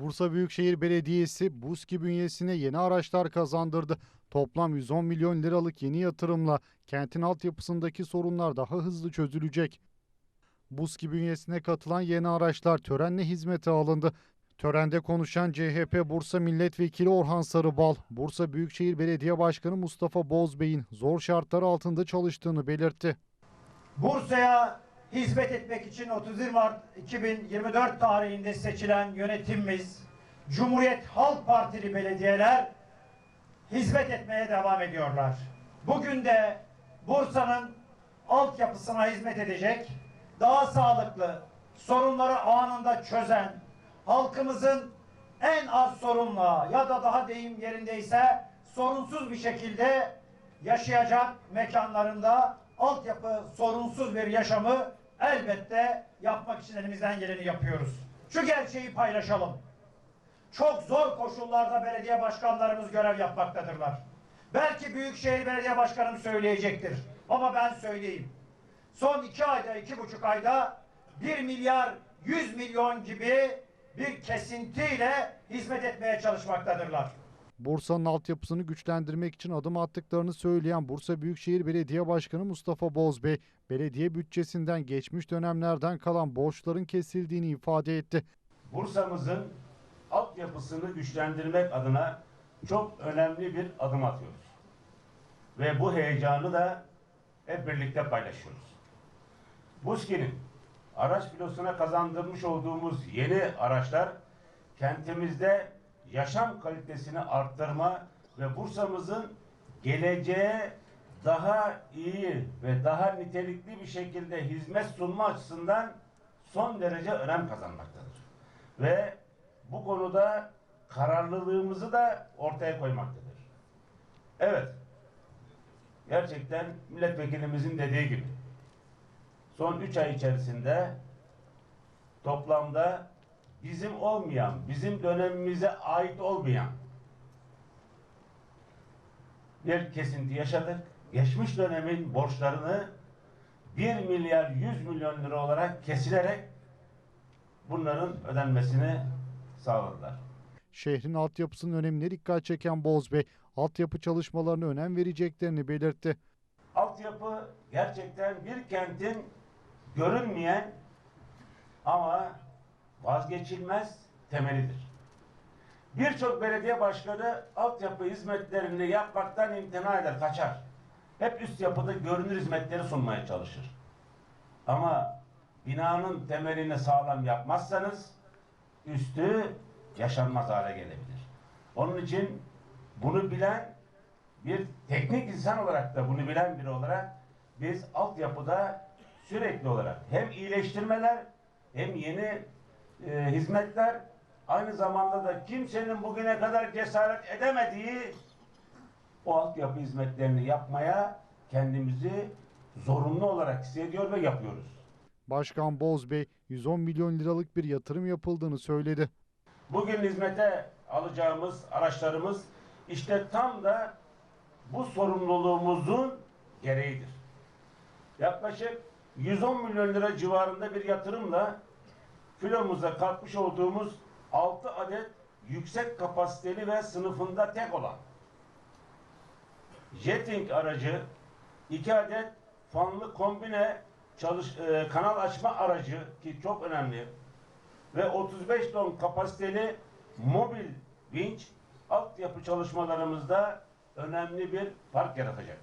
Bursa Büyükşehir Belediyesi BUSKİ bünyesine yeni araçlar kazandırdı. Toplam 110 milyon liralık yeni yatırımla kentin altyapısındaki sorunlar daha hızlı çözülecek. BUSKİ bünyesine katılan yeni araçlar törenle hizmete alındı. Törende konuşan CHP Bursa Milletvekili Orhan Sarıbal, Bursa Büyükşehir Belediye Başkanı Mustafa Bozbey'in zor şartlar altında çalıştığını belirtti. Bursa'ya hizmet etmek için 31 Mart 2024 tarihinde seçilen yönetimimiz, Cumhuriyet Halk Partili belediyeler hizmet etmeye devam ediyorlar. Bugün de Bursa'nın altyapısına hizmet edecek, daha sağlıklı, sorunları anında çözen, halkımızın en az sorunla ya da daha deyim yerindeyse sorunsuz bir şekilde yaşayacak mekanlarında altyapı sorunsuz bir yaşamı elbette yapmak için elimizden geleni yapıyoruz. Şu gerçeği paylaşalım. Çok zor koşullarda belediye başkanlarımız görev yapmaktadırlar. Belki Büyükşehir Belediye Başkanım söyleyecektir. Ama ben söyleyeyim. Son iki ayda, iki buçuk ayda 1 milyar 100 milyon gibi bir kesintiyle hizmet etmeye çalışmaktadırlar. Bursa'nın altyapısını güçlendirmek için adım attıklarını söyleyen Bursa Büyükşehir Belediye Başkanı Mustafa Bozbey, belediye bütçesinden geçmiş dönemlerden kalan borçların kesildiğini ifade etti. Bursa'mızın altyapısını güçlendirmek adına çok önemli bir adım atıyoruz. Ve bu heyecanı da hep birlikte paylaşıyoruz. Buski'nin araç filosuna kazandırmış olduğumuz yeni araçlar kentimizde yaşam kalitesini arttırma ve Bursa'mızın geleceğe daha iyi ve daha nitelikli bir şekilde hizmet sunma açısından son derece önem kazanmaktadır. Ve bu konuda kararlılığımızı da ortaya koymaktadır. Evet, gerçekten milletvekilimizin dediği gibi son üç ay içerisinde toplamda bizim olmayan, bizim dönemimize ait olmayan bir kesinti yaşadık. Geçmiş dönemin borçlarını 1 milyar 100 milyon lira olarak kesilerek bunların ödenmesini sağladılar. Şehrin altyapısının önemine dikkat çeken Bozbey, altyapı çalışmalarına önem vereceklerini belirtti. Altyapı gerçekten bir kentin görünmeyen ama vazgeçilmez temelidir. Birçok belediye başkanı altyapı hizmetlerini yapmaktan imtina eder, kaçar. Hep üst yapıda görünür hizmetleri sunmaya çalışır. Ama binanın temelini sağlam yapmazsanız üstü yaşanmaz hale gelebilir. Onun için bunu bilen bir teknik insan olarak da bunu bilen biri olarak biz altyapıda sürekli olarak hem iyileştirmeler hem yeni e, hizmetler aynı zamanda da kimsenin bugüne kadar cesaret edemediği o altyapı hizmetlerini yapmaya kendimizi zorunlu olarak hissediyor ve yapıyoruz. Başkan Bozbey, 110 milyon liralık bir yatırım yapıldığını söyledi. Bugün hizmete alacağımız araçlarımız işte tam da bu sorumluluğumuzun gereğidir. Yaklaşık 110 milyon lira civarında bir yatırımla filomuza kalkmış olduğumuz 6 adet yüksek kapasiteli ve sınıfında tek olan Jetting aracı, 2 adet fanlı kombine çalış, e, kanal açma aracı ki çok önemli ve 35 ton kapasiteli mobil vinç altyapı çalışmalarımızda önemli bir fark yaratacak.